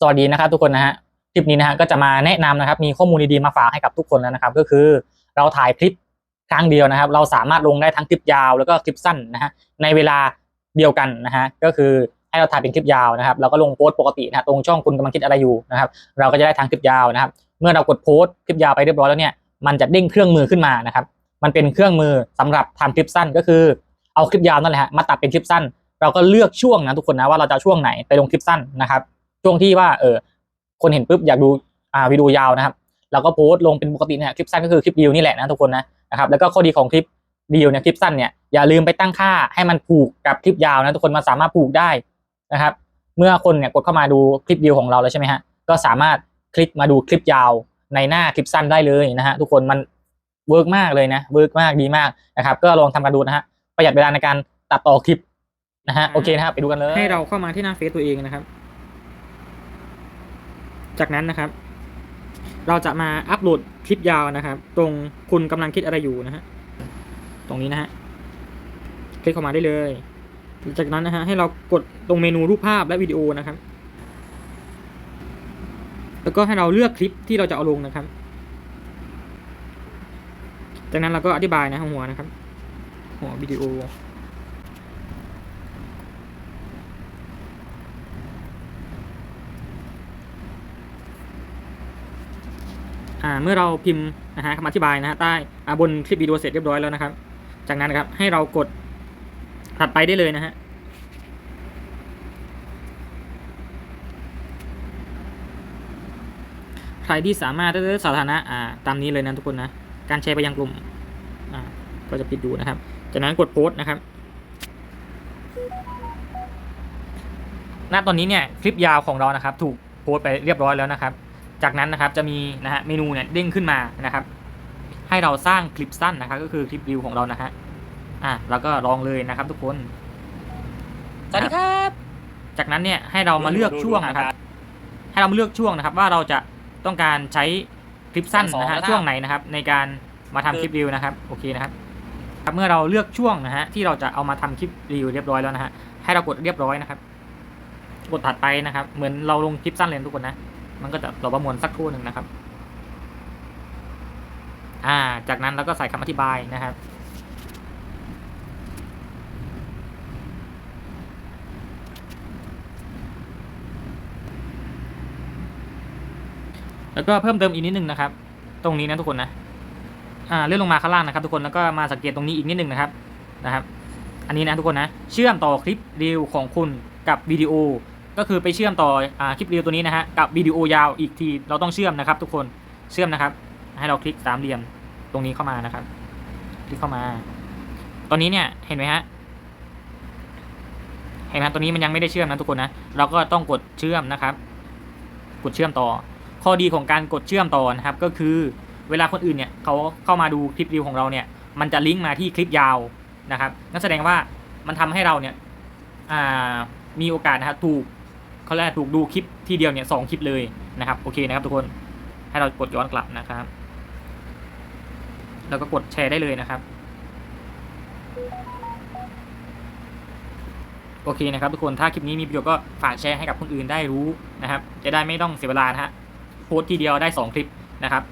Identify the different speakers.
Speaker 1: สวัสดีนะครับทุกคนนะฮะคลิปนี้นะฮะก็จะมาแนะนำนะครับมีข้อมูลดีๆมาฝากให้กับทุกคนแล้วนะครับ ก็คือเราถ่ายคลิปครั้งเดียวนะครับ เราสามารถลงได้ทั้งคลิปยาวแล้วก็คลิปสั้นนะฮะในเวลาเดียวกันนะฮะก็คือให้เราถ่ายเป็นคลิปยาวนะครับเราก็ลงโพสต์ปกตินะตรงช่องคุณกำลังคิดอะไรอยู่นะครับเราก็จะได้ทั้งคลิปยาวนะครับ เมื่อเรากดโพสต์คลิปยาวไปเรียบร้อยแล้วเนี่ยมันจะเด้งเครื่องมือขึ้นมานะครับ มันเป็นเครื่องมือสำหรับทำคลิปสั้นก็คือเอาคลิปยาวนั่นแหละฮะมาตัดเป็นคลิปสั้น เราก็เลือกช่วงนะทุกคนนะว่าเราจะช่วงไหนไปลงคลิปสั้นนะครับ ช่วงที่ว่าเออคนเห็นปุ๊บอยากดูอ่าวิดีโอยาวนะครับเราก็โพสต์ลงเป็นปกตินี่ยคลิปสั้นก็คือคลิปเดียวนี่แหละนะทุกคนนะนะครับแล้วก็ข้อดีของคลิปเดียวเนี่ยคลิปสั้นเนี่ยอย่าลืมไปตั้งค่าให้มันผูกกับคลิปยาวนะทุกคนมันสามารถผูกได้นะครับ เมื่อคนเนี่ยกดเข้ามาดูคลิปเดียวของเราแล้วใช่ไหมฮะก็สามารถคลิกมาดูคลิปยาวในหน้าคลิปสั้นได้เลยนะฮะทุกคนมันเวิร์กมากเลยนะเวิร์กมากดีมากนะครับ ก็ลองทำกันดูนะฮะประหยัดเวลาในการตัดต่อคลิปนะฮะโอเคนะครับไปดูกันเลย
Speaker 2: ให้เราเข้ามาที่หน้าเฟซตัวเองนะครับ จากนั้นนะครับ เราจะมาอัปโหลดคลิปยาวนะครับ ตรงคุณกำลังคิดอะไรอยู่นะฮะตรงนี้นะฮะคลิกเข้ามาได้เลยจากนั้นนะฮะให้เรากดตรงเมนูรูปภาพและวิดีโอนะครับ แล้วก็ให้เราเลือกคลิปที่เราจะเอาลงนะครับ จากนั้นเราก็อธิบายนะหัวนะครับ หัววิดีโอ เมื่อเราพิมพ์นะฮะคำอธิบายนะฮะใต้บนคลิปวิดีโอเสร็จเรียบร้อยแล้วนะครับ จากนั้นนะครับให้เรากดถัดไปได้เลยนะฮะใครที่สามารถได้สาธารณะอ่าตามนี้เลยนะทุกคนนะการแชร์ไปยังกลุ่มอ่าก็จะปิดดูนะครับ จากนั้นกดโพสต์นะครับ
Speaker 1: ณตอนนี้เนี่ยคลิปยาวของเรานะครับ ถูกโพสต์ไปเรียบร้อยแล้วนะครับ จากนั้นนะครับจะมีนะฮะเมนูเนี่ยเด้งขึ้นมานะครับ ให้เราสร้างคลิปสั้นนะครับก็คือคลิปวิวของเรานะฮะอะแล้วก็ลองเลยนะครับทุกคน
Speaker 3: สวัสดีครับ
Speaker 1: จากนั้นเนี่ยให้เรามาเลือกช่วงนะครับ ให้เรามาเลือกช่วงนะครับ ว่าเราจะต้องการใช้คลิปสั้นนะฮะช่วงไหนนะครับ ในการมาทำคลิปวิวนะครับโอเคนะครับครับเมื่อเราเลือกช่วงนะฮะที่เราจะเอามาทำคลิปรีวิวเรียบร้อยแล้วนะฮะให้เรากดเรียบร้อยนะครับ กดถัดไปนะครับ เหมือนเราลงคลิปสั้นเลยนะทุกคนนะ มันก็จะรอประมวลสักครู่หนึ่งนะครับ อ่า จากนั้นเราก็ใส่คำอธิบายนะครับแล้วก็เพิ่มเติมอีกนิดนึงนะครับ ตรงนี้นะทุกคนนะอ่าเลื่อนลงมาข้างล่างนะครับ ทุกคนแล้วก็มาสังเกตตรงนี้อีกนิดนึงนะครับนะครับ อันนี้นะทุกคนนะ เชื่อมต่อคลิปรีวของคุณกับวิดีโอ ก็คือไปเชื่อมต่ออคลิปเรียวตัวนี้นะฮะกับวิดีโอยาวอีกทีเราต้องเชื่อมนะครับ ทุกคนเชื่อมนะครับ ให้เราคลิกสามเหลี่ยมตรงนี้เข้ามานะครับ คลิกเข้ามา ตอนนี้เนี่ยเห็นไหมฮะเห็นไหมตัวนี้มันยังไม่ได้เชื่อมนะทุกคนนะเราก็ต้องกดเชื่อมนะครับ กดเชื่อมต่อ ข้อดีของการกดเชื่อมต่อนะครับ ก็คือเวลาคนอื่นเนี่ยเขาเข้ามาดูคลิปรีวของเราเนี่ย มันจะลิงก์มาที่คลิปยาวนะครับนั่นแสดงว่ามันทำให้เราเนี่ยมีโอกาสนะครับถูก เขาแรกถูกดูคลิปทีเดียวเนี่ยสองคลิปเลยนะครับโอเคนะครับทุกคนให้เรากดย้อนกลับนะครับ แล้วก็กดแชร์ได้เลยนะครับ โอเคนะครับทุกคนถ้าคลิปนี้มีประโยชน์ก็ฝากแชร์ให้กับคนอื่นได้รู้นะครับ จะได้ไม่ต้องเสียเวลานะฮะโพสทีเดียวได้ 2 คลิปนะครับ